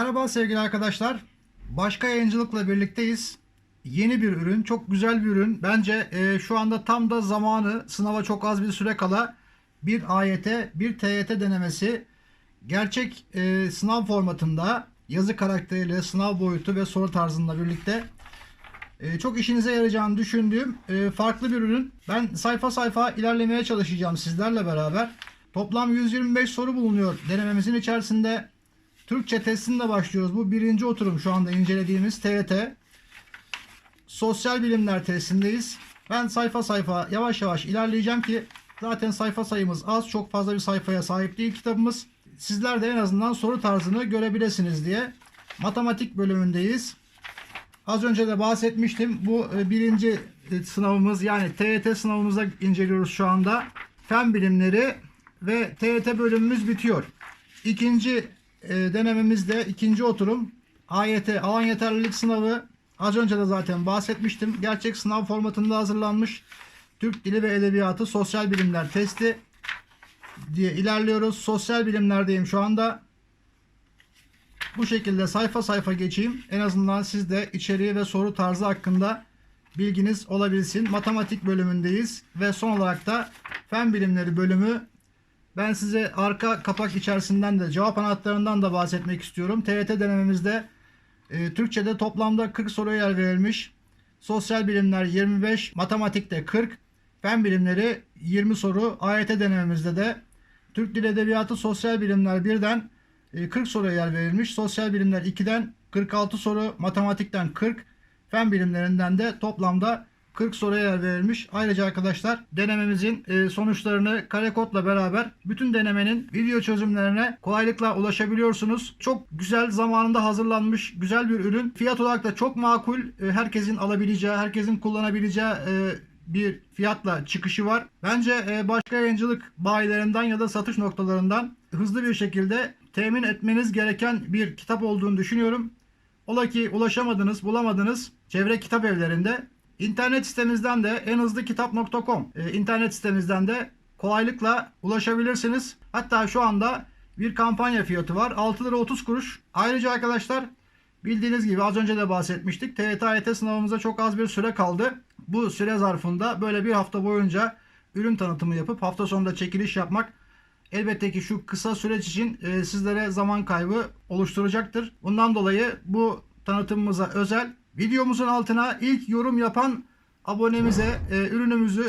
Merhaba sevgili arkadaşlar. Başka yayıncılıkla birlikteyiz. Yeni bir ürün, çok güzel bir ürün. Bence e, şu anda tam da zamanı, sınava çok az bir süre kala bir AYT, bir TYT denemesi gerçek e, sınav formatında yazı karakteriyle, sınav boyutu ve soru tarzında birlikte e, çok işinize yarayacağını düşündüğüm e, farklı bir ürün. Ben sayfa sayfa ilerlemeye çalışacağım sizlerle beraber. Toplam 125 soru bulunuyor denememizin içerisinde. Türkçe testinde başlıyoruz. Bu birinci oturum şu anda incelediğimiz TYT. Sosyal bilimler testindeyiz. Ben sayfa sayfa yavaş yavaş ilerleyeceğim ki zaten sayfa sayımız az. Çok fazla bir sayfaya sahip değil kitabımız. Sizler de en azından soru tarzını görebilirsiniz diye. Matematik bölümündeyiz. Az önce de bahsetmiştim. Bu e, birinci e, sınavımız yani TYT sınavımıza inceliyoruz şu anda. Fen bilimleri ve TYT bölümümüz bitiyor. İkinci denememizde ikinci oturum AYT alan yeterlilik sınavı az önce de zaten bahsetmiştim. Gerçek sınav formatında hazırlanmış Türk Dili ve Edebiyatı Sosyal Bilimler testi diye ilerliyoruz. Sosyal bilimlerdeyim şu anda. Bu şekilde sayfa sayfa geçeyim. En azından siz de içeriği ve soru tarzı hakkında bilginiz olabilsin. Matematik bölümündeyiz ve son olarak da fen bilimleri bölümü ben size arka kapak içerisinden de cevap anahtarından da bahsetmek istiyorum. TYT denememizde e, Türkçe'de toplamda 40 soruya yer verilmiş. Sosyal bilimler 25, matematikte 40, fen bilimleri 20 soru. AYT denememizde de Türk Dil Edebiyatı Sosyal Bilimler 1'den e, 40 soruya yer verilmiş. Sosyal bilimler 2'den 46 soru, matematikten 40, fen bilimlerinden de toplamda 40 soruya yer verilmiş. Ayrıca arkadaşlar denememizin e, sonuçlarını kare kodla beraber bütün denemenin video çözümlerine kolaylıkla ulaşabiliyorsunuz. Çok güzel zamanında hazırlanmış güzel bir ürün. Fiyat olarak da çok makul. E, Herkesin alabileceği, herkesin kullanabileceği e, bir fiyatla çıkışı var. Bence başka yayıncılık bayilerinden ya da satış noktalarından hızlı bir şekilde temin etmeniz gereken bir kitap olduğunu düşünüyorum. Ola ki ulaşamadınız, bulamadınız çevre kitap evlerinde. İnternet sitemizden de enhızlıkitap.com e, internet sitemizden de kolaylıkla ulaşabilirsiniz. Hatta şu anda bir kampanya fiyatı var. 6 lira 30 kuruş. Ayrıca arkadaşlar bildiğiniz gibi az önce de bahsetmiştik. TYT sınavımıza çok az bir süre kaldı. Bu süre zarfında böyle bir hafta boyunca ürün tanıtımı yapıp hafta sonunda çekiliş yapmak elbette ki şu kısa süreç için e, sizlere zaman kaybı oluşturacaktır. Bundan dolayı bu tanıtımımıza özel videomuzun altına ilk yorum yapan abonemize e, ürünümüzü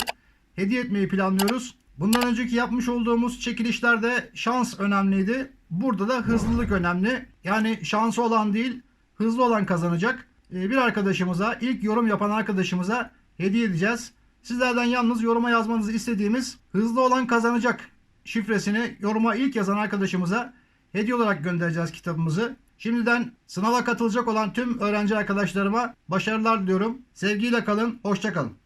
hediye etmeyi planlıyoruz. Bundan önceki yapmış olduğumuz çekilişlerde şans önemliydi. Burada da hızlılık önemli. Yani şansı olan değil, hızlı olan kazanacak. E, bir arkadaşımıza, ilk yorum yapan arkadaşımıza hediye edeceğiz. Sizlerden yalnız yoruma yazmanızı istediğimiz hızlı olan kazanacak şifresini yoruma ilk yazan arkadaşımıza hediye olarak göndereceğiz kitabımızı. Şimdiden sınava katılacak olan tüm öğrenci arkadaşlarıma başarılar diliyorum. Sevgiyle kalın, hoşça kalın.